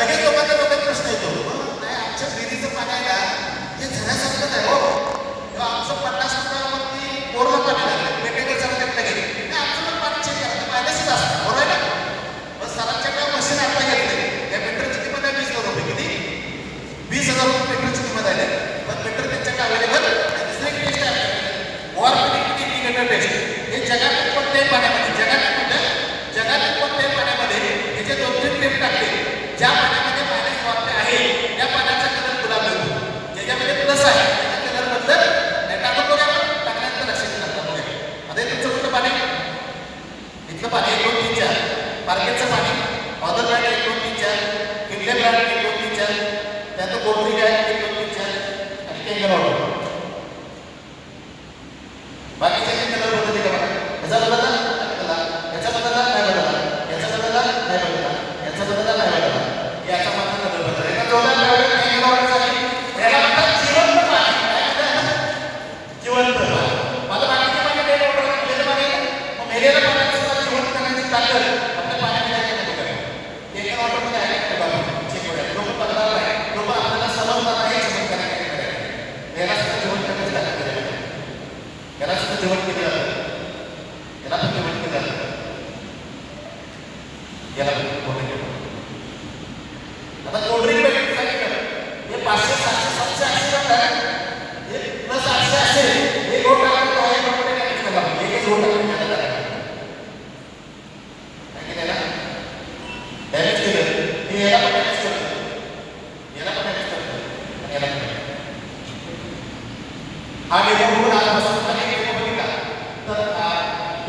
La gente कसं लक्षात बघा आता तुमचं पाणी? इथलं पाणी एक दोन तीन चार. पार्केटचं पाणी.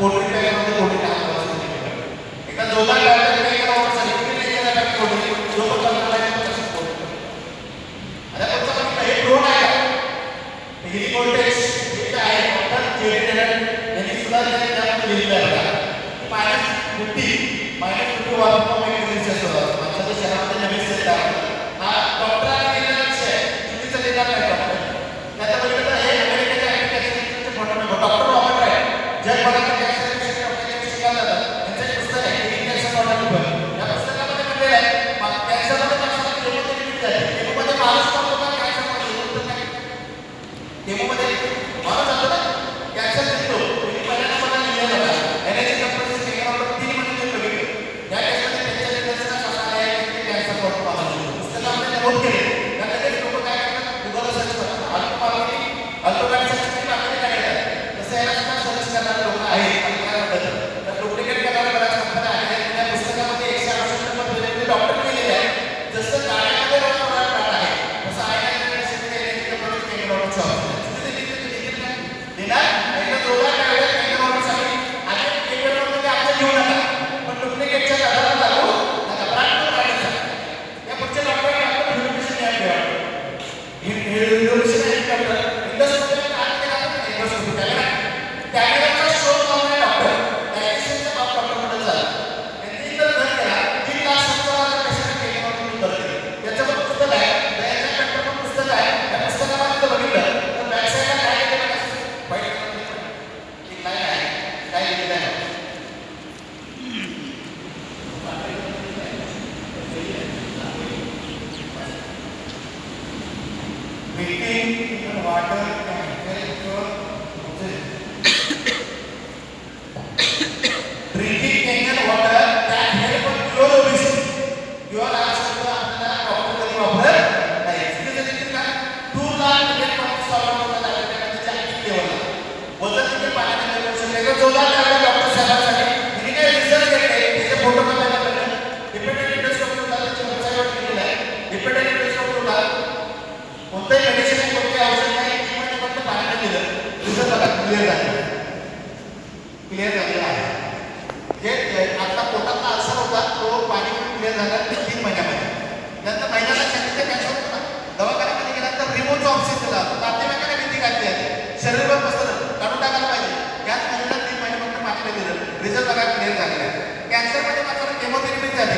कोटी रुपयामध्ये कोटी टाकतात एका दोघांना पाण्यात कुठे पाण्यात कुठे वापरून Maintain even water can help your clear झालेला आहे क्लिअर झालेला आहे. हे आता पोटातला असर होता तो पाणी क्लिअर झाला तीन महिन्यामध्ये. नंतर महिन्याला शरीरचा कॅन्सर होता दवाखान्यामध्ये गेल्यानंतर रिमोटचा ऑप्शन दिला. प्राथमिकाला भीती घातली आहे? शरीरवर पसरलं. काढून टाकायला पाहिजे. याच महिन्याला तीन महिन्यापर्यंत पाठीला गेलं रिझल्ट बघा क्लिअर झालेला आहे. कॅन्सरमध्ये मात्र केमोथेरपी झाली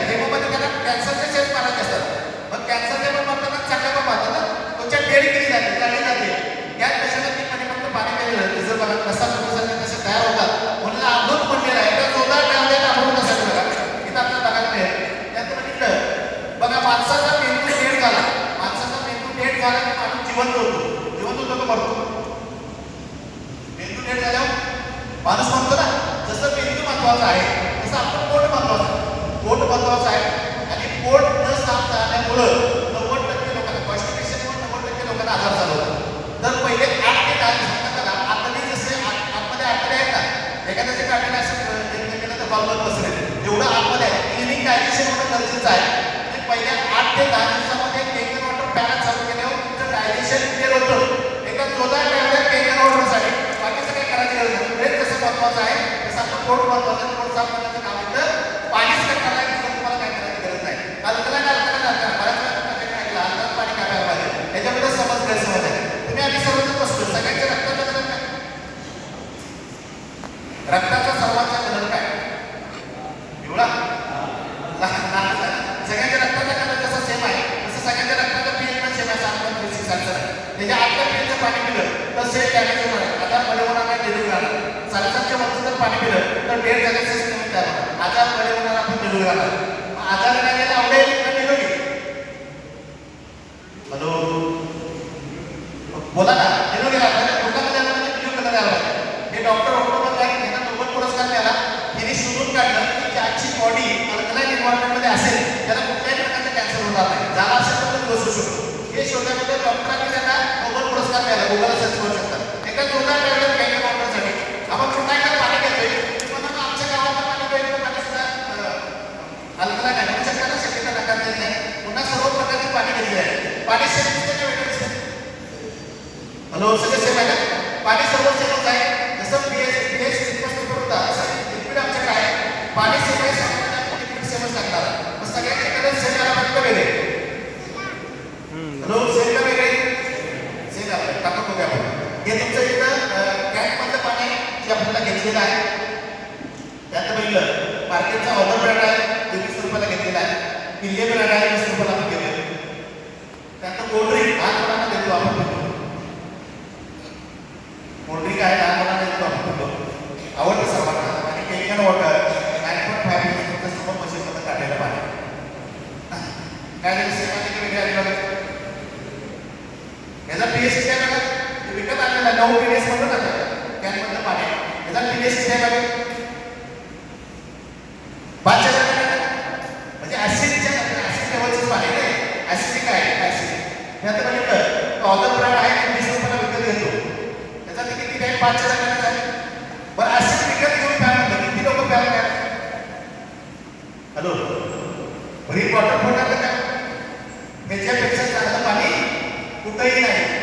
माणसाचा मेंदू डेट झाला. माणसाचा मेंदू डेट झाला की माणूस जिवंत होतो. जिवंत होतो तो मरतो? मेंदू डेट झाल्यावर माणूस म्हणतो ना. जसं मेंदू महत्त्वाचा आहे तसं आपलं पोट महत्वाचं आहे. पोट महत्वाचं आहे आणि पोट न साफ झाल्यामुळं नव्वद टक्के लोकांना कॉन्स्टिपेशनमुळे नव्वद टक्के लोकांना आजार झाला होता. तर पहिले आठ ते दहा दिवसात बघा आतमध्ये जसे आतमध्ये आतमध्ये आहेत ना एखाद्याचे काढलेले असं केलं तर बॉलवर बसले. जेवढं आतमध्ये आहे क्लिनिक डायजेशन होणं गरजेचं आहे म्हणजे पहिल्या आठ ते दहा दिवसामध्ये वॉटर पॅनल चालू केल्यावर हो. तुमचं डायजेशन क्लिअर होतं. एका जोरदार पॅनल वॉटरसाठी बाकीचं काही करायचं गरज नाही. ब्रेक कसं महत्वाचं आहे तसं आपलं पोट महत्वाचं पोट साफ करण्याचं काम येतं पाणीच करणार तुम्हाला काय करायची गरज नाही. अल्कलाईन अल्कलाईन बऱ्याच वेळा पाणी काय पाहिजे याच्यामध्ये समज गैरसमज आहे. तुम्ही आधी सर्वजण बसतो सगळ्यांच्या रक्ताचा गरज काय? रक्ताचा सर्वांचा कलर काय? एवढा? सगळ्यांच्या रक्ताचा कलर जसा सेम आहे तसं सगळ्यांच्या रक्ताचा पीएच पण सेम आहे सात पॉईंट थ्री सिक्स आहे त्याच्या आतल्या पीएचचं पाणी पिलं तर सेम डॅमेज होणार आहे आजार बरे होणार नाही निरोगी राहणार साडेसातच्या वरचं जर पाणी पिलं तर डेड झाल्याचं सिस्टम तयार होणार आजार बरे होणार आजार आवडेल का निरोगी हॅलो? बोला ना. निरोगी हे डॉक्टर ऑक्टोबर काय यांना नोबेल पुरस्कार त्यांनी शोधून काढलं की ज्याची बॉडी अल्कलाईन एन्व्हायरमेंटमध्ये असेल. त्याला कुठल्याही प्रकारचा कॅन्सर होणार नाही. झाला असेल तर तो बसू शकतो. हे शोधण्यामध्ये डॉक्टरांनी त्यांना नोबल पुरस्कार मिळाला गुगलला सर्च करू शकतात. एका जोरदार टाकलं कॅन्सर डॉक्टरसाठी आपण पुन्हा एकदा पाणी घेतोय तुम्हाला आमच्या गावात पाणी प्यायचं पाणी सुद्धा अल्कलाईन आहे म्हणू शकता ना शक्यता नकार देत नाही पुन्हा सर्व प्रकारचे पाणी घेतले आहे पाणी सेम दिसते का वेगळं दिसते हॅलो सगळे सेम पाणी सर्व सेमच आहे जसं पीएच पीएच स्पष्ट होता तसं लिक्विड आमच्याकडे आहे पाणी सेम आहे सगळ्यांना लिक्विड सेमच मग सगळ्यांचे कलर सेम यायला पाहिजे वेगळे हॅलो सेम का वेगळे सेम आहे टाकून बघूया आपण हे तुमचं इथं कॅनमधलं पाणी आहे जे आपल्याला घेतलेलं आहे त्यात पहिलं मार्केटचा ऑर्डर ब्रँड आहे ते रुपयाला घेतलेला आहे किल्ले ब्रँड आहे वीस रुपयाला आपण घेतलेलं त्यानंतर कोल्ड्रिंक लहान देतो आपण देतो कोल्ड्रिंक आहे लहान मुलांना देतो आपण देतो आवडतं सर्वांना आणि chemical water nine point five तुमचं सर्व मशीनमध्ये काढलेलं पाणी काय झालं सेवाने की वेगळी आली बघा याचा पीएच बघा विकत आणलेला नऊ पीएच म्हणून आता पाणी आहे. याचा पाचशे म्हणजे ऍसिडच्या ऍसिड लेवलचं पाणी आहे ऍसिडिक आहे? ऍसिड मी आता म्हणजे ऑदर ब्रँड आहे ते वीस रुपयाला विकत घेतो. त्याचा किती किती आहे पाचशे टक्क्याचा आहे बरं ऍसिड विकत घेऊन काय म्हणलं किती लोक प्याल काय हॅलो? बरी वॉटर बॉटल काय ह्याच्यापेक्षा चांगलं पाणी कुठंही नाही.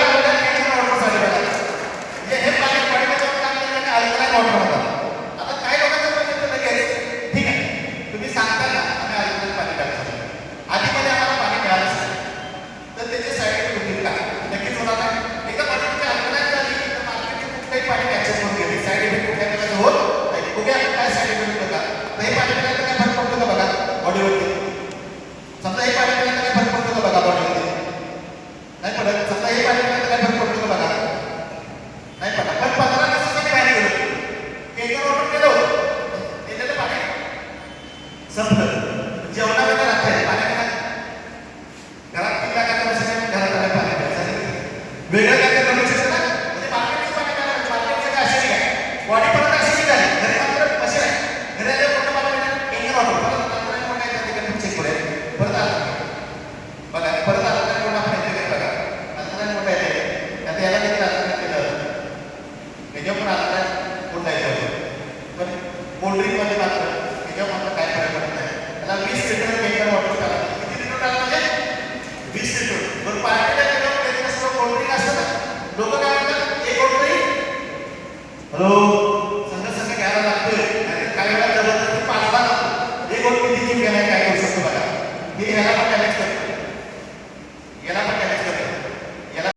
Hello.